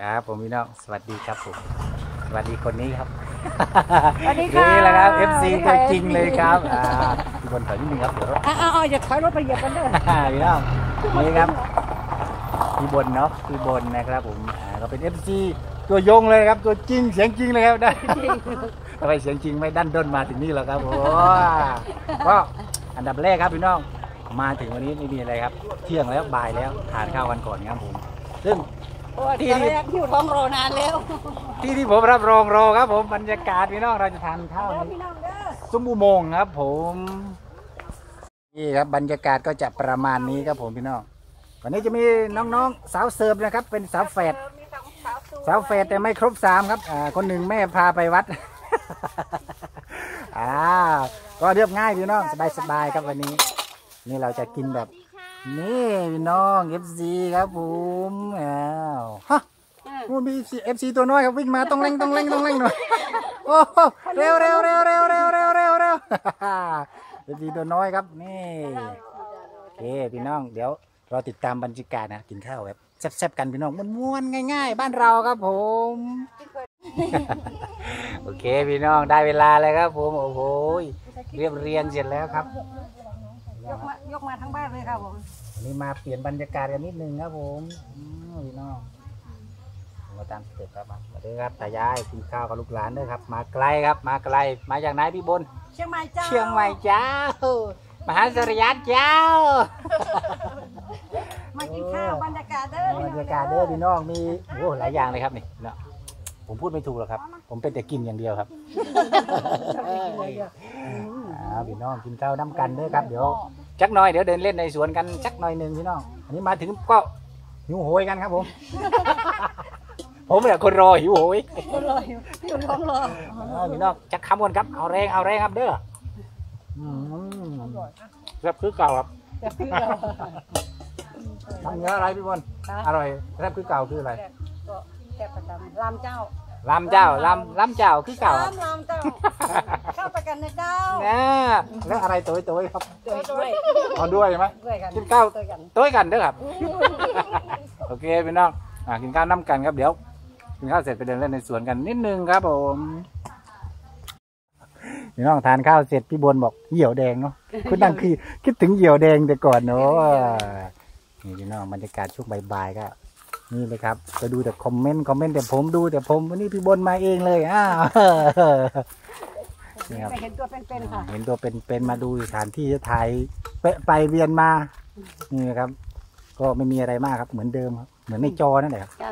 ครับผมพี่น้องสวัสดีครับผมสวัสดีคนนี้ครับสวัสดีค่ะนี่แหละครับ FC นี่ตัค่ะวจริงเลยครับอ่าพี่บนถอยนิดนึงครับเดี๋ยวรถอ้าวอ้าวอย่าถอยรถไปเหยียบกันเด้อพี่น้องนี่ครับพี่บนเนาะพี่บนนะครับผมอ่าก็เป็น FC ตัวยงเลยครับตัวจริงเสียงจริงเลยครับได้ทำไมเสียงจริงไม่ดันด้นมาถึงนี่หรอกครับโอ้ก็อันดับแรกครับพี่น้องมาถึงวันนี้ไม่มีอะไรครับ เที่ยงแล้วบ่ายแล้วทานข้าวกันก่อนครับผม ซึ่ง โอ้ยตอนแรกหิวท้องรอนานแล้วที่ที่ผมรับรองรอครับ ผมบรรยากาศพี่น้องเราจะทานข้าวเด้อในพี่น้องเด้อซุ้มอุโมงค์ครับ ผมนี่ครับบรรยากาศก็จะประมาณนี้ครับผมพี่น้องวันนี้จะมีน้องๆสาวเสิร์ฟนะครับ เป็นสาวแฝดมีสองสาวสูงสาวแฝดแต่ไม่ครบสามครับอ่าคนหนึ่งแม่พาไปวัดอ่าก็เรียบง่ายพี่น้องสบายๆครับวันนี้ นี่เราจะกินแบบ นี่พี่น้องเอฟซีครับผมอ้าวฮะเออมันมีเอฟซีตัวน้อยครับวิ่งมาต้องเร่งต้องเร่งต้องเร่งหน่อยโอ้โหเร็วเร็วเร็วเร็วเร็วเร็วเร็วเร็วเอฟซีตัวน้อยครับนี่โอเคพี่น้องเดี๋ยวเราติดตามบรรยากาศนะกินข้าวแบบแซ่บๆกันพี่น้องม้วนๆง่าย ๆ บ้านเราครับผมโอเคพี่น้องได้เวลาแล้วครับผมโอ้โหเรียบเรียนเสร็จแล้วครับ ยกมายกมาทั้งบ้านเลยครับผมวันนี้มาเปลี่ยนบรรยากาศกันนิดนึงครับผมอืมพี่น้องผมก็ตามสเต็ปครับมาสวัสดีครับตายายกินข้าวกับลูกหลานด้วยครับ มาไกลครับ มาไกล มาจากไหนพี่บน เชียงใหม่เจ้าเชียงใหม่เจ้า มหาสริยัตเจ้า มากินข้าวบรรยากาศเด้อบรรยากาศเด้อพี่น้องมีโอ้หลายอย่างเลยครับนี่เนาะผมพูดไม่ถูกหรอกครับ ผมเป็นแต่กินอย่างเดียวครับ อ่าพี่น้องกินข้าวน้ำกันเด้อครับเดี๋ยวจักหน่อยเดี๋ยวเดินเล่นในสวนกันจักหน่อยหนึ่งพี่น้องอันนี้มาถึงก็หิวโหยกันครับผม ผมเนี่ยคนรอหิวโหยหิวรอหิวหิวท้องรออ่าพี่น้องจักคำกันครับเอาแรงเอาแรงครับเด้ออืมแซ่บคือเก่าครับจะพี่เราทำเนื้ออะไรพี่บอลอร่อยแซ่บคือเก่าคืออะไรก็แซ่บประจำลามเจ้าลำเจ้าลำลำเจ้าคือเก่าครับลามลามเจ้าเข้าไป กันนะเจ้านะแล้วอะไรตัวตัวครับด้วยด้วยเอาด้วยใช่ไหมด้วยกันกินข้าวด้วยกันตัวกันเด้อครับโอเคพี่น้องอะกินข้าวน้ำกันครับเดี๋ยวกินข้าวเสร็จไปเดินเล่นในสวนกันนิดนึงครับผมพี่น้องทานข้าวเสร็จพี่บนบอกเหยี่ยวแดงเนาะคุณนั่งคือคิดถึงเหยี่ยวแดงแต่ก่อนเนาะนี่พี่น้องบรรยากาศช่วงบ่ายๆก็นี่เลยครับก็ดูแต่คอมเมนต์คอมเมนต์แต่ผมดูแต่ผมวันนี้พี่บนมาเองเลยอ้าว นี่ครับไปเห็นตัวเป็นๆค่ะ เห็นตัวเป็นๆมาดูสถานที่จะถ่ายไปไปเวียนมานี่นะครับ ก็ไม่มีอะไรมากครับ เหมือนเดิมครับ เหมือนในจอนั่นแหละครับจ้า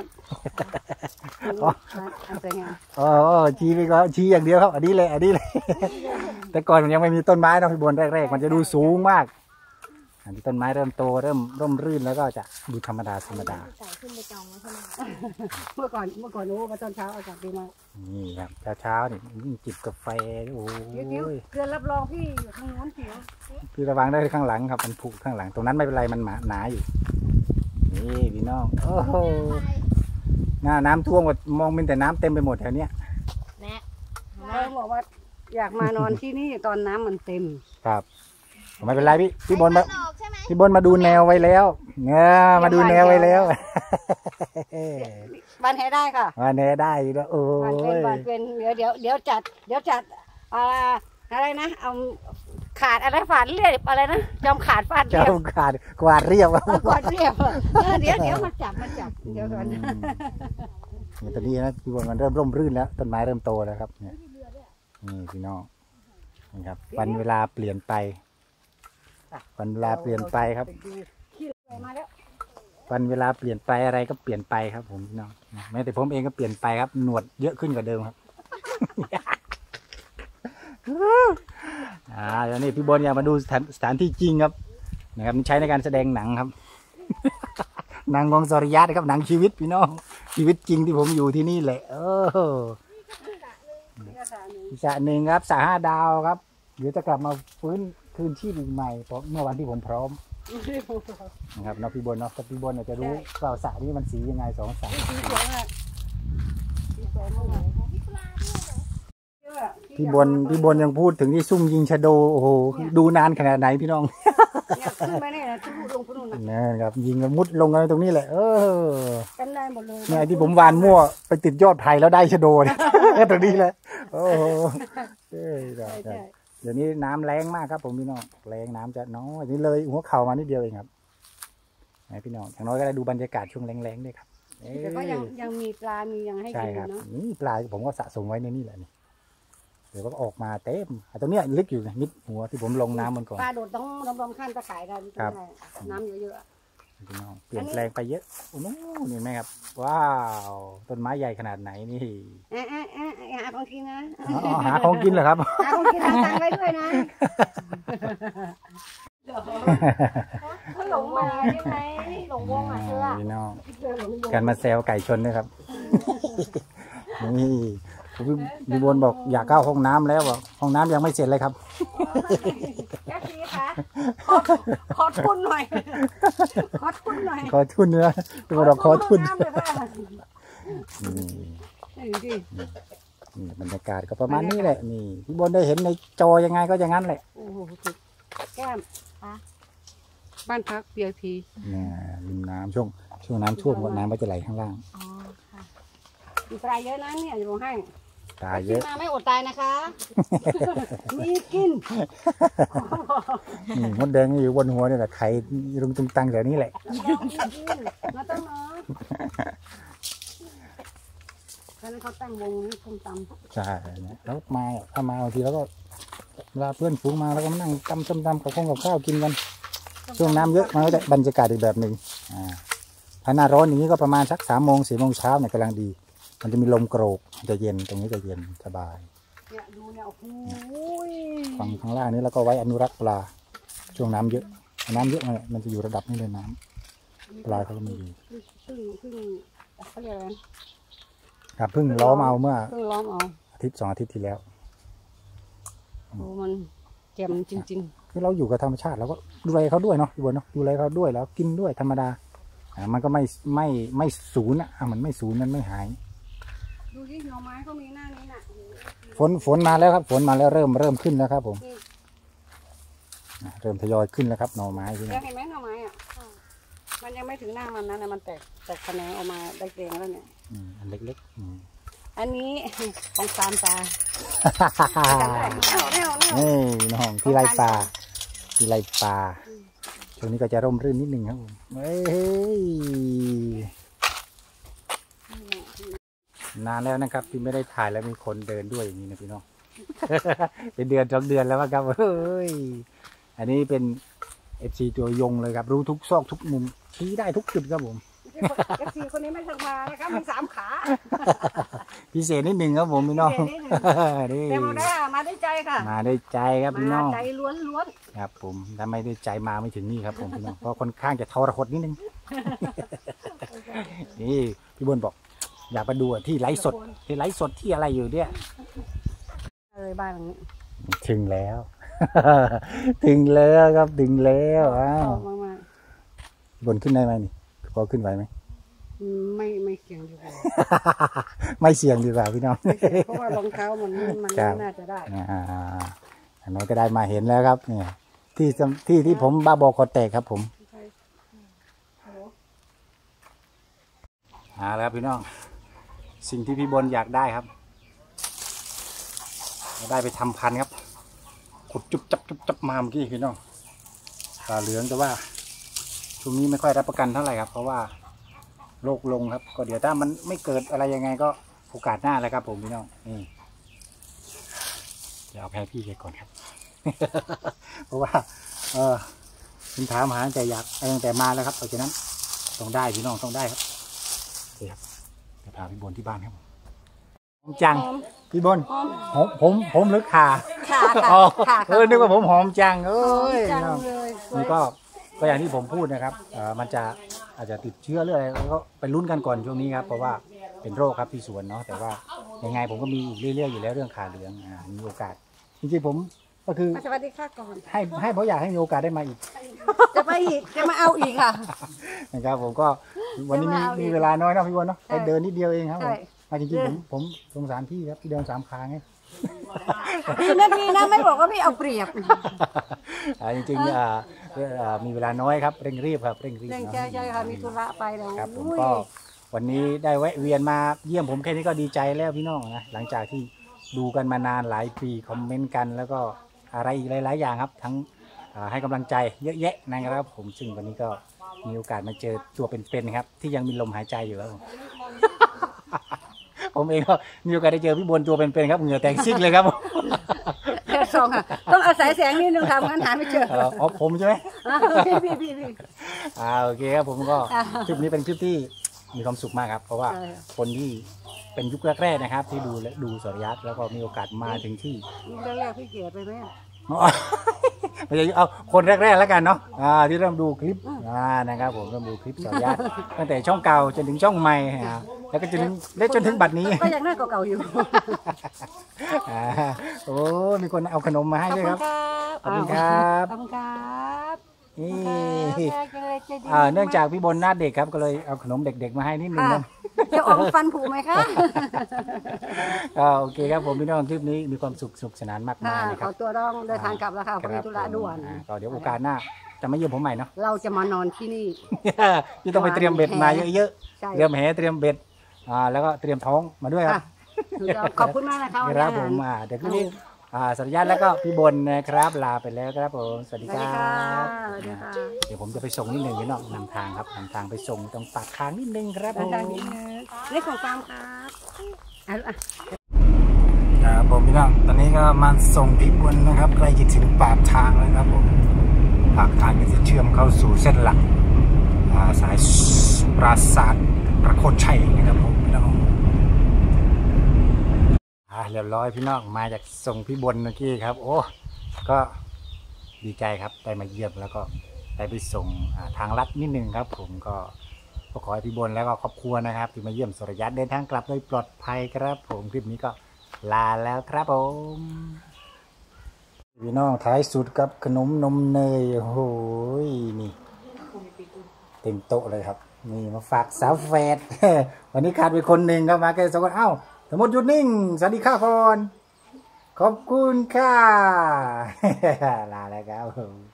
อ๋ออันเป็นไงอ๋ออ๋อชี้ไปก็ชี้อย่างเดียวครับ อันนี้เลย อันนี้เลย แต่ก่อนมันยังไม่มีต้นไม้นะพี่บนแรกๆ มันจะดูสูงมาก อันที่ต้นไม้เริ่มโตเริ่มร่มรื่นแล้วก็จะดูธรรมดาธรรมดาเมื่อก่อนเมื่อก่อนโอ้มาตอนเช้าอากาศดีมากนี่ครับเช้าๆนี่จิบกาแฟโอ้เดี๋ยวเดี๋ยวยเพื่อนรับรองพี่อยู่ทางโน้นเสียวพี่ระวังได้ข้างหลังครับมันผุข้างหลัง ตรงนั้นไม่เป็นไรมันหนาหนาอยู่นี่พี่น้องโอ้โหหน้าน้ำท่วมก็มองเป็นแต่น้ำเต็มไปหมดแถวเนี้ยเขาบอกว่าอยากมานอนที่นี่ตอนน้ำมันเต็มครับไม่เป็นไรพี่พี่บนมา พี่บนมาดูแนวไว้แล้วเนี่ยมาดูแนวไว้แล้วบ้านให้ได้ค่ะมาแนวได้อยู่แล้วโอ้บ้านเป็นยบ้านเป็นเดี๋ยวเดี๋ยวเดี๋ยวจัด เดี๋ยวจัดอะไรอะไรนะเอาขาดอะไรฝาดเรียบอะไรนะจอมขาดฟาดเรีเจ้ายบขาดกวาดเรียบเอากอดเรียบเออเดี๋ยวเดี๋ยวมาจับมาจับเดี๋ยวก่อนนี่ตอนนี้นะพี่บนมันเริ่มร่มรื่นแล้วต้นไม้เริ่มโตแล้วครับเนี่ยนี่พี่น้องนี่ครับวันเวลาเปลี่ยนไป วันเวลาเปลี่ยนไปครับขี้เลยมาแล้ววันเวลาเปลี่ยนไปอะไรก็เปลี่ยนไปครับ ผมพี่น้องแม้แต่ผมเองก็เปลี่ยนไปครับ หนวดเยอะขึ้นกว่าเดิมครับอ่าเดี๋ยวนี้พี่บอลอยากมาดูสถานสถานที่จริงครับ นะครับนี่ใช้ในการแสดงหนังครับหนังของสริยัตครับหนังชีวิตพี่น้องชีวิตจริงที่ผมอยู่ที่นี่แหละ เอออีกสระหนึ่งครับสระห้าดาวครับเดี๋ยวจะกลับมาฟื้น คืนชีพอีกใหม่เพราะเมื่อวันที่ผมพร้อมนะครับน้องพี่บนเนาะถ้าพี่บนอาจจะรู้ว่าสระนี้มันสียังไงสองสระสีสวยมากสีสวยมากเดี๋ยวด้วยอะพี่บนพี่บนยังพูดถึงที่ซุ่มยิงชะโดโอ้โหดูนานขนาดไหนพี่น้องเนี่ยขึ้นไปเนี่ยนะทุลุลงทุลุนะนะครับยิงกันมุดลงกันตรงนี้แหละเออกันได้หมดเลยเนี่ยที่ผมวานมั่วไปติดยอดไผ่แล้วได้ชะโดเนี่ยก็ตรงนี้แหละโอ้โหเอ้ยได้ใช่ได้ใช่ เดี๋ยวนี้น้ำแรงมากครับ ผมพี่น้องแรงน้ำจะน้อยนี่เลยหัวเข่ามานิดเดียวเองครับไหนพี่น้องอย่างน้อยก็ได้ดูบรรยากาศช่วงแรงๆด้วยครับเอ้ยแต่ก็ยังยังมีปลา มียังให้ใช่กินอครับยู่เนาะนี่ปลาผมก็สะสมไว้ในนี่แหละนี่เดี๋ยวก็ออกมาเต็มอะตรงเนี้ยลึกอยู่นะนิดหัวที่ผมลงน้ำมันก่อนปลาโดดต้องลำลำขั้นตะข่ายได้ครับน้ำเยอะๆอะ พี่น้องเปลี่ยนแปลงไปเยอะโอ้โหนี่ไหมครับ ว้าวต้นไม้ใหญ่ขนาดไหนนี่เอ๊ะเอ๊ะเอ๊ะหาของกินนะอ๋อหาของกินเหรอครับหาของกินหาตังค์ไว้ด้วยนะเขาหลงมาใช่ไหมหลงวงอะเธออะพี่น้องเธอหลงวงการมาแซวไก่ชนด้วยครับนี่ พี่พี่บนบอกอยากเข้าห้องน้ำแล้วบอกห้องน้ำยังไม่เสร็จเลยครับแค่ซีคะขอขอทุนหน่อย ขอทุนหน่อยขอทุนเนื้อพี่บนบอกขอทุนน้ำเลยค่ะนี่นี่ดินี่บรรยากาศก็ประมาณนี้แหละนี่พี่บนได้เห็นในจอยังไงก็อย่างนั้นแหละโอ้โหแก้มบ้านพัก VIP เนี่ยริมน้ำช่วงช่วงน้ำท่วมก็น้ำก็จะไหลข้างล่าง อ๋อค่ะมีปลาเยอะนะเนี่ยอยู่ให้ ตายเยอะ มาไม่อดตายนะคะ มีกินนี่มดแดงนี่อยู่บนหัวนี่แหละไข่รุมตุ้มตังแถวนี้แหละมีกินมาต้องเนาะตอนนั้นเขาตั้งวงนี่ส้มตำใช่เนี่ยแล้วมาถ้ามาบางทีแล้วก็เวลาเพื่อนฝูงมาแล้วก็มานั่งตำส้มตำกับข้าวกับข้าวกินกันช่วงน้ำเยอะมันก็ได้บรรยากาศอีกแบบหนึ่งอ่าถ้าหน้าร้อนอย่างนี้ก็ประมาณสักสามโมงสี่โมงเช้าเนี่ยกำลังดี มันจะมีลมโกรกมันจะเย็นตรงนี้จะเย็นสบายเนี่ยดูเนี่ยโอ้โหฝั่งข้างล่างนี้แล้วก็ไว้อนุรักษ์ปลาช่วงน้ำเยอะ น้ำเยอะมันมันจะอยู่ระดับนี้เลยน้ำปลาเขาก็ไม่ดีพึ่งพึ่งเขาเรียกอะไรนะครับเพิ่งล้อมเอาเมื่อพึ่งล้อมเอาอาทิตย์สองอาทิตย์ที่แล้วโอ้มันแจ่มจริงคือเราอยู่กับธรรมชาติเราก็ดูแลเขาด้วยเนาะพี่บัวเนาะดูแลเขาด้วยแล้วกินด้วยธรรมดาอ่ามันก็ไม่ไม่ไม่ศูนย์อะอะมันไม่ศูนย์มันไม่หายๆ ดูที่หน่อไม้เขามีหน้านี้น่ะโอ้โหฝนฝนมาแล้วครับ ฝนมาแล้วเริ่มเริ่มขึ้นแล้วครับผมอืมอะเริ่มทยอยขึ้นแล้วครับหน่อไม้ที่เดี๋นี่ยวเห็นไหมหน่อไม้อะมันยังไม่ถึงหน้ามันนะนะมันแตกแตกแขนงออกมาได้เกรงแล้วเนี่ย อืมอันเล็กๆอืม อันนี้ ของตามตาจำได้แน่วแน่วแน่วนี่น้องที่ไรปลาที่ไรปลาตรงนี้ก็จะร่มรื่นนิดนึงครับผมเฮ้ย นานแล้วนะครับ ที่ไม่ได้ถ่ายแล้วมีคนเดินด้วยอย่างนี้นะพี่น้อง เป็นเดือนสองเดือนแล้วมั้งครับเฮ้ยอันนี้เป็นเอฟซีตัวยงเลยครับ รู้ทุกซอกทุกมุมชี้ได้ทุกจุดครับผมเอฟซีคนนี้ไม่ต้องมานะครับมีสามขา พิเศษนิดหนึ่งครับผมพี่น้องพิเศษนิดหนึ่นี่แต่มาได้มาได้ใจค่ะ มาด้วยใจครับพี่น้มาองใจล้วนล้วนครับ ผมถ้าไม่ด้วยใจมาไม่ถึงนี่ครับผมพี่น้องเพราะค่อนข้างจะทรหดนิดนึงนี่พี่บนบอก อยากมาดูอะที่ไลฟ์สดที่ไลฟ์สดที่อะไรอยู่เนี่ยเออบ้านหลังนี้ถึงแล้ว ถึงแล้วครับถึงแล้วอ้าชวอบมากบนขึ้นได้ไหมนี่พอขึ้นไหวไหม ๆอืมไม่ไม่เสี่ยงดีกว่าไม่เสี่ยงดีกว่าพี่น้อง ไม่เสี่ยงเพราะว่ารองเท้ามันมันครัไม่บน่าจะได้ อ่าอย่างน้อยก็ได้มาเห็นแล้วครับเนี่ยที่สำที่ที่ผมบ้าบอกอแตกครับผมเอาแล้วครับพี่น้อง สิ่งที่พี่บนอยากได้ครับได้ไปทำพันธุ์ครับ ขุดจุบจับจุบจับมาเมื่อกี้พี่น้องปลาเหลืองแต่ว่าช่วงนี้ไม่ค่อยรับประกันเท่าไหร่ครับ เพราะว่าโรคลงครับ ก็เดี๋ยวถ้ามันไม่เกิดอะไรยังไงก็โอกาสหน้าแล้วครับผมพี่น้องนี่เดี๋ยวเอาแพ้พี่แกก่อนครับ เพราะว่า เออคุณถามหาตั้งแต่อยากตั้งแต่มาแล้วครับเพราะฉะนั้นต้องได้พี่น้องต้องได้ครับโอเคครับ จะพาพี่บนที่บ้านครับผมจังหอมพี่บนหอมผมผมผมหรือขาขาอ๋อค่ะเออนึกว่าผมหอมจังเอ้หอมยจังเนาะเลยสวยนี่ก็ก็อย่างที่ผมพูดนะครับเอ่อมันจะอาจจะติดเชื้อเรื่อยแล้วก็ไปลุ้นกันก่อนช่วงนี้ครับเพราะว่าเป็นโรคครับที่สวนเนาะแต่ว่ายังไงผมก็มีอีกเรื่อยๆอยู่แล้วเรื่องขาเหลืองอ่ามีโอกาสจริงๆผมก็คือสวัสดีค่ะก่อนให้ให้เพราะอยากให้มีโอกาสได้มาอีก จะไปอีกจะมาเอาอีกค่ะนะครับผมก็ วันนี้มีจะมาเอาอีกมีเวลาน้อยเนาะพี่วันเนาะใช่ ไปเดินนิดเดียวเองครับผมใช่มาจริงๆผมผมสงสารพี่ครับพี่เดินสามขาไงพี่นาทีนะไม่บอกว่าพี่เอาเปรียบ อ่าจริงๆอ่าอ่ามีเวลาน้อยครับเร่งรีบครับเร่งรีบเร่งเนอะใช่ใช่ค่ะมีธุระไปแล้วครับผมอุ้ย ก็วันนี้ได้แวะเวียนมาเยี่ยมผมแค่นี้ก็ดีใจแล้วพี่น้องนะหลังจากที่ดูกันมานานหลายปีคอมเมนต์กัน แล้วก็อะไรอีกหลาย ๆ อย่างครับ ทั้งอ่าให้กำลังใจเยอะแยะนะครับผมซึ่งวันนี้ก็ มีโอกาสมาเจอตัวเป็นๆครับ ที่ยังมีลมหายใจอยู่ครับผม ผมเองก็มีโอกาสได้เจอพี่บนตัวเป็นๆครับเหงื่อแตกซิกเลยครับผมเดี๋ยวส่องค่ะต้องอาศัยแสงนิดนึงค่ะงั้นหาไม่เจอเอ่ออ๋อผมใช่ไหม อะพี่พี่พี่พี่ อ่าโอเคครับผมก็อ่าคลิปนี้เป็นคลิปที่มีความสุขมากครับ เพราะว่าใช่คนที่เป็นยุคแรกๆนะครับ ที่ดูและดูสรยัตแล้วก็มีโอกาสมาถึงที่ลูกแรกๆพี่เกียรติไปไหมอ๋อ ไม่ใช่เอาคนแรกๆแล้วกันเนาะอ่าที่เริ่มดูคลิปอืมอ่านะครับผมเริ่มดูคลิปสรยัตตั้งแต่ช่องเก่าจนถึงช่องใหม่อ่าแล้วก็จนถึงและจนถึงบัดนี้ ก็ยังหน้าเก่าๆอยู่ อ่าโอ้มีคนเอาขนมมาให้ขอบด้วยคุคณรับครับขอบคุณครับ ขอบคุณครับ นี่ครับใจดีอ่าเนื่องจากพี่บนหน้าเด็กครับก็เลยเอาขนมเด็ก ๆ มาให้นิดนึงค่ะนะจะอมฟันผุไหมคะอ่าโอเคครับผมพี่น้องคลิปนี้มีความสุขสนุกสนานมากค่ะมายนะขครัอบตัวต้องเดินทางกลับแล้วค่ะเพราะมีธุระด่วนอ่าก็เดี๋ยวโอกาสหน้าจะมาเยี่ยมผมใหม่เนาะเราจะมานอนที่นี่พี่ต้องไปเตรียมเบ็ดมาเยอะใช่ๆเตรียมแหเตรียมเบ็ดอ่าแล้วก็เตรียมท้องมาด้วยครัค่ะบขอบคุณมากนะคะวันคนี้รับผมอ่าเดี๋ยวคลิปนี้อ่า สัญญาณแล้วก็พี่บนนะครับลาไปแล้วครับผมสวัสสดีวัสคดีรัค่ะบสวัสดีค่ะเดี๋ยวผมจะไปส่งนิดนึงพี่น้องนำทางครับนำทางไปส่งตรงปากทางนิดนึงครับผเดินมทางนี้นะเลขของฟาร์มครับอะอะครับผมพี่น้องตอนนี้ก็มาส่งพี่บนนะครับใกล้จะถึงปากทางแล้วครับผมปากทางก็จะเชื่อมเข้าสู่เส้นหลักอ่าสายปราสาทประโคนชัยนะครับผมพี่น้อง อ่าเรียบร้อยพี่น้องมาจากส่งพี่บนเมื่อกี้ครับ โอ้ก็ดีใจครับได้มาเยี่ยมแล้วก็ได้ไปส่งอ่าทางลัดนิดนึงครับ ผมก็ก็ขอให้พี่บนแล้วก็ครอบครัวนะครับ ที่มาเยี่ยมสุรยัตเดินทางกลับโดยปลอดภัยครับ ผมคลิปนี้ก็ลาแล้วครับผมพี่น้องท้ายสุดกับขนมนมเนยโอ้โหยนี่ เต็มโต๊ะเลยครับ นี่มาฝากสาวแฟด วันนี้ขาดไปคนหนึ่งก็มาแค่สองคนเอ้า สมมติหยุดนิ่ง สวัสดีค่ะพรขอบคุณค่ะ ลาแล้วครับผม